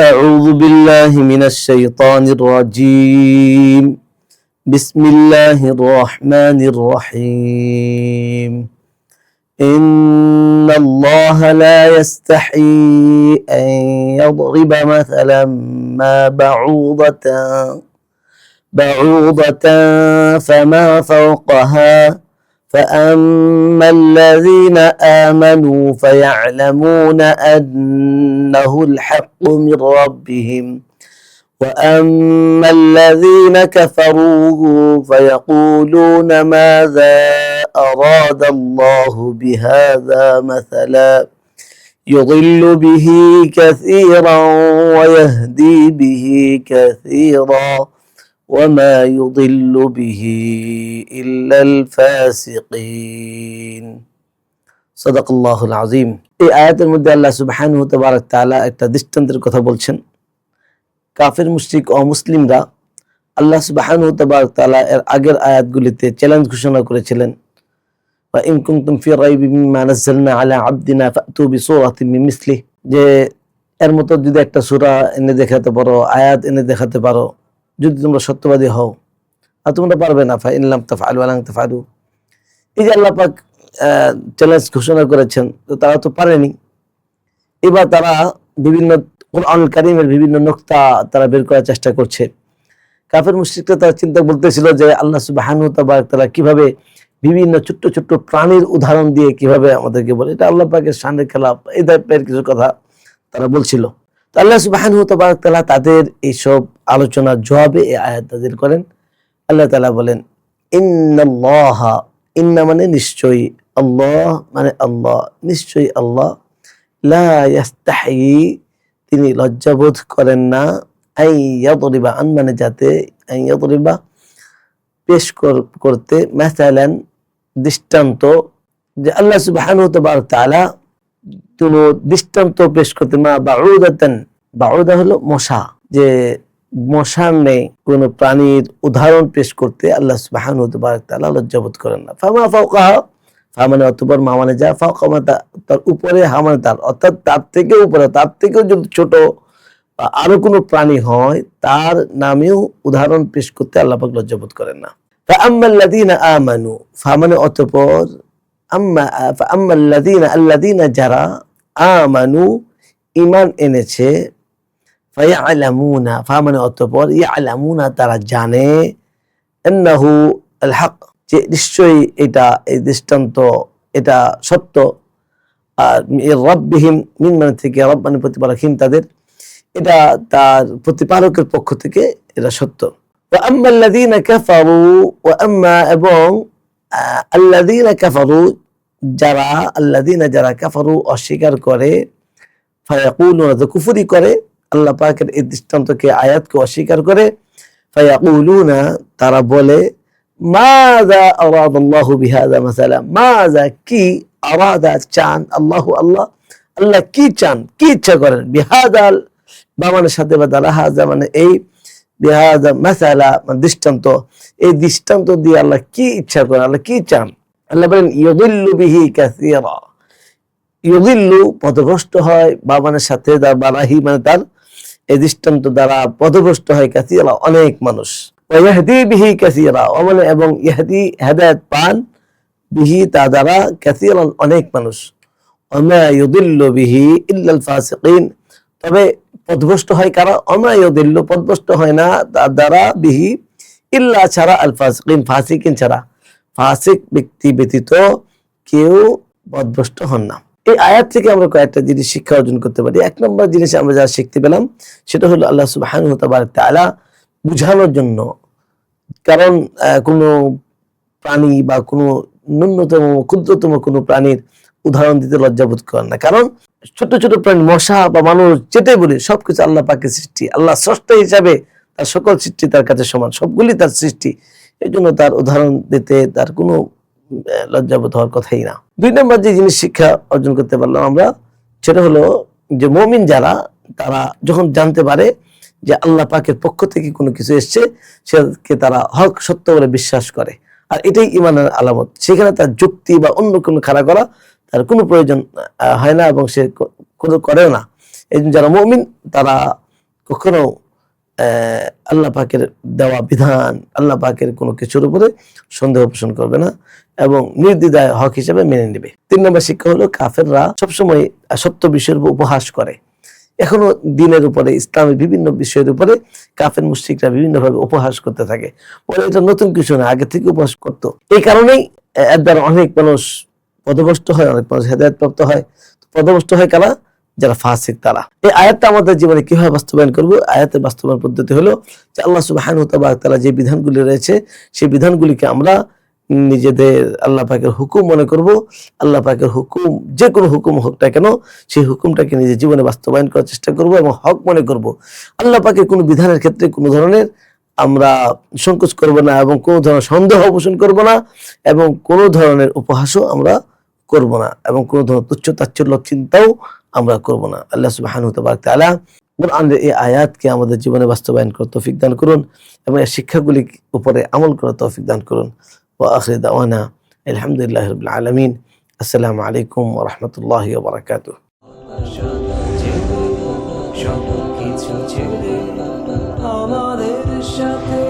أعوذ بالله من الشيطان الرجيم. بسم الله الرحمن الرحيم. إن الله لا يستحي أن يضرب مثلا ما بعوضة بعوضة فما فوقها فأما الذين آمنوا فيعلمون أنه الحق من ربهم وأما الذين كفروا فيقولون ماذا أراد الله بهذا مثلا يضل به كثيرا ويهدي به كثيرا وما يضل به إلا الفاسقين صدق الله العظيم এই আয়াতের মধ্যে আল্লাহ সুবহানাহু তাবারক তাআলা একটা দৃষ্টান্তের কথা বলছেন কাফির মুশরিক ও মুসলিমরা আল্লাহ সুবহানাহু তাবারক তাআলা এর আগের আয়াতগুলিতে চ্যালেঞ্জ ঘোষণা করেছিলেন বা ইন কুনতুম ফি রাইবিম মিম্মা নাযালনা আলা আবদিনা ফাতু বিসূরাতিন মিন মিসলি যে এর মতো যদি একটা সূরা এনে দেখাতে পারো আয়াত এনে দেখাতে পারো যদি তোমরা সত্যবাদী হও, আর তোমরা পারবে না ফা ইনলাম তাফআলু ওয়া লান তাফআলু। এই যে আল্লাহ পাক চ্যালেঞ্জ ঘোষণা করেছেন, তো তারা তো পারেনি। এবার তারা বিভিন্ন কোরআন কারিমের বিভিন্ন নোক্তা তারা বের করার চেষ্টা করছে। কাফের মুশরিকরা তারা চিন্তা বলতেছিল যে আল্লাহ সুবহানাহু তাবারক তাআলা কীভাবে বিভিন্ন ছোট্ট ছোট্ট প্রাণীর উদাহরণ দিয়ে কীভাবে আমাদেরকে বলে। এটা আল্লাহ পাকের শানের খেলাফ, এই টাইপের কিছু কথা তারা বলছিল। আল্লাহ সুবহানাহু তাবারক তাআলা তাদের এইসব আলোচনার জবাবে আয়াত নাযিল করেন। আল্লাহ তালা বলেন, ইন্নাল্লাহা ইন্না মানে নিশ্চয়ই আল্লাহ মানে আল্লাহ, নিশ্চয়ই আল্লাহ। লা ইয়াস্তাহি, তিনি লজ্জাবোধ করেন না, আই ইয়াদরিবা, আন মানে যাতে, আই ইয়াদরিবা, পেশ কর- করতে, মাসালান দৃষ্টান্ত। যে আল্লাহ সুবহানাহু তাবারক তাআলা কোন দৃষ্টান্ত পেশ করতে মা বাউদাতেন। বাউদা হলো মশা, যে মশার নেই কোনো প্রাণীর উদাহরণ পেশ করতে আল্লাহ সুবাহান তালা লজ্জাবোধ করেন না। ফামা ফাউকা ফা মানে অতপর মা মানে যা মানে তার উপরে তার, অর্থাৎ তার থেকে উপরে, তার থেকেও যদি ছোট আরও কোন প্রাণী হয়, তার নামেও উদাহরণ পেশ করতে আল্লাহ লজ্জাবোধ করেন না। ফাম্মাল্লাদিনা আমানু, ফা অতপর, আম্মা আল্লাদিনা যারা আমানু ঈমান এনেছে ফায়ালামুনা ফা মানে অতপর ইয়ালামুনা তারা জানে আন্নাহু আল হক যে নিশ্চয়ই এটা এই দৃষ্টান্ত এটা সত্য আর রব্বিহিম মিন মানে থেকে রব মানে প্রতিপালকহীন তাদের এটা তার প্রতিপালকের পক্ষ থেকে এটা সত্য وأما الذين كفروا وأما এবং আহ, الذين كفروا যারা আল্লাযীনা যারা কাফারু অস্বীকার করে, ফায়াকুলুনা তো কুফরি করে, আল্লাহ পাকের এই দৃষ্টান্তকে, আয়াতকে অস্বীকার করে, ফায়াকুলুনা, তারা বলে, মাযা কি চান? আল্লাহ আল্লাহ আল্লাহ কি চান? কি ইচ্ছা করেন? সাথে মানে এই মানে দৃষ্টান্ত, এই দৃষ্টান্ত দিয়ে আল্লাহ কি ইচ্ছা করেন? আল্লাহ কি চান? আল্লাহ বলেন ইয়দিল্লু বিহি কাসীরা। ইয়দিল্লু পথভ্রষ্ট হয় বাবানের সাথে তার বারাহি মানে তার এই দৃষ্টান্ত দ্বারা পথভ্রষ্ট হয় কাসীরা, অনেক মানুষ। ওয়াহদি বিহি ও মানে এবং ইহদি হেদায়েত পান বিহি তা দ্বারা কাসীরা অনেক মানুষ। ওমা ইয়দিল্লু বিহি ইল্লাল ফাসিকিন। তবে পথভ্রষ্ট হয় কারা? অমা ইয়দিল্লু পথভ্রষ্ট হয় না তার দ্বারা বিহি ইল্লা ছাড়া আল ফাসিকিন ফাসিকিন ছাড়া। ফাসিক ব্যক্তি ব্যতীত কেউ পথভ্রষ্ট হন না। এই আয়াত থেকে আমরা কয়েকটা জিনিস শিক্ষা অর্জন করতে পারি। এক নম্বর জিনিস আমরা যা শিখতে পেলাম, সেটা হলো আল্লাহ সুবহানাহু তাবারক তাআলা বুঝানোর জন্য। কারণ কোনো প্রাণী বা কোনো ন্যূনতম, ক্ষুদ্রতম কোনো প্রাণীর উদাহরণ দিতে লজ্জাবোধ করেন না। কারণ, ছোট ছোট প্রাণী, মশা বা মানুষ যেটাই বলি, সবকিছু আল্লাহ পাকের সৃষ্টি। আল্লাহ স্রষ্টা হিসাবে তার সকল সৃষ্টি তার কাছে সমান, সবগুলি তার সৃষ্টি। এই জন্য তার উদাহরণ দিতে তার কোনো লজ্জাবোধ হওয়ার কথাই না। দুই নম্বর যে জিনিস শিক্ষা অর্জন করতে পারলাম আমরা, সেটা হলো যে মমিন যারা, তারা যখন জানতে পারে যে আল্লাহ পাকের পক্ষ থেকে কোনো কিছু এসছে সেকে তারা হক, সত্য বলে বিশ্বাস করে। আর এটাই ইমানের আলামত। সেখানে তার যুক্তি বা অন্য কোনো খাড়া করা তার কোনো প্রয়োজন হয় না এবং সে কোনো করেও না। এই যারা মমিন, তারা কখনো আল্লাহ পাকের দেওয়া বিধান, আল্লাহ পাকের কোনো কিছুর উপরে সন্দেহ পোষণ করবে না এবং নির্দ্বিধায় হক হিসেবে মেনে নেবে। তিন নম্বর শিক্ষা হলো কাফেররা সবসময় সত্য বিষয়ের উপহাস করে। এখনও দিনের উপরে, ইসলামের বিভিন্ন বিষয়ের উপরে কাফের মুশ্রিকরা বিভিন্নভাবে উপহাস করতে থাকে। বলে এটা নতুন কিছু না, আগে থেকে উপহাস করতো। এই কারণেই দ্বারা অনেক মানুষ পদভস্ত হয়, অনেক মানুষ হেদায়ত প্রাপ্ত হয়। পদভস্ত হয় কারা? যারা ফাসিক তারা। এই আয়াতটা আমাদের জীবনে কীভাবে বাস্তবায়ন করব? আয়াতের বাস্তবায়ন পদ্ধতি হলো যে আল্লাহ সুবাহান তারা যে বিধানগুলি রয়েছে, সেই বিধানগুলিকে আমরা নিজেদের আল্লাহ পাকের হুকুম মনে করব। আল্লাহ পাকের হুকুম, যে কোনো হুকুম হোক না কেন, সেই হুকুমটাকে নিজের জীবনে বাস্তবায়ন করার চেষ্টা করব এবং হক মনে করব। আল্লাহ পাকের কোনো বিধানের ক্ষেত্রে কোনো ধরনের আমরা সংকোচ করব না এবং কোনো ধরনের সন্দেহ পোষণ করব না এবং কোনো ধরনের উপহাসও আমরা করব না এবং কোনো ধরনের তুচ্ছ তাচ্ছল্য চিন্তাও আমরা করব না। আল্লাহ সুবাহান তাআলা কোরআনের এই আয়াতকে আমাদের জীবনে বাস্তবায়ন করার তৌফিক দান করুন এবং এই শিক্ষাগুলির উপরে আমল করার তৌফিক দান করুন। ওয়া আখির দাওয়ানা আলহামদুলিল্লাহ রাব্বিল আলামিন। আসসালামু আলাইকুম রাহমাতুল্লাহি ছেড়ে আমাদের সাথে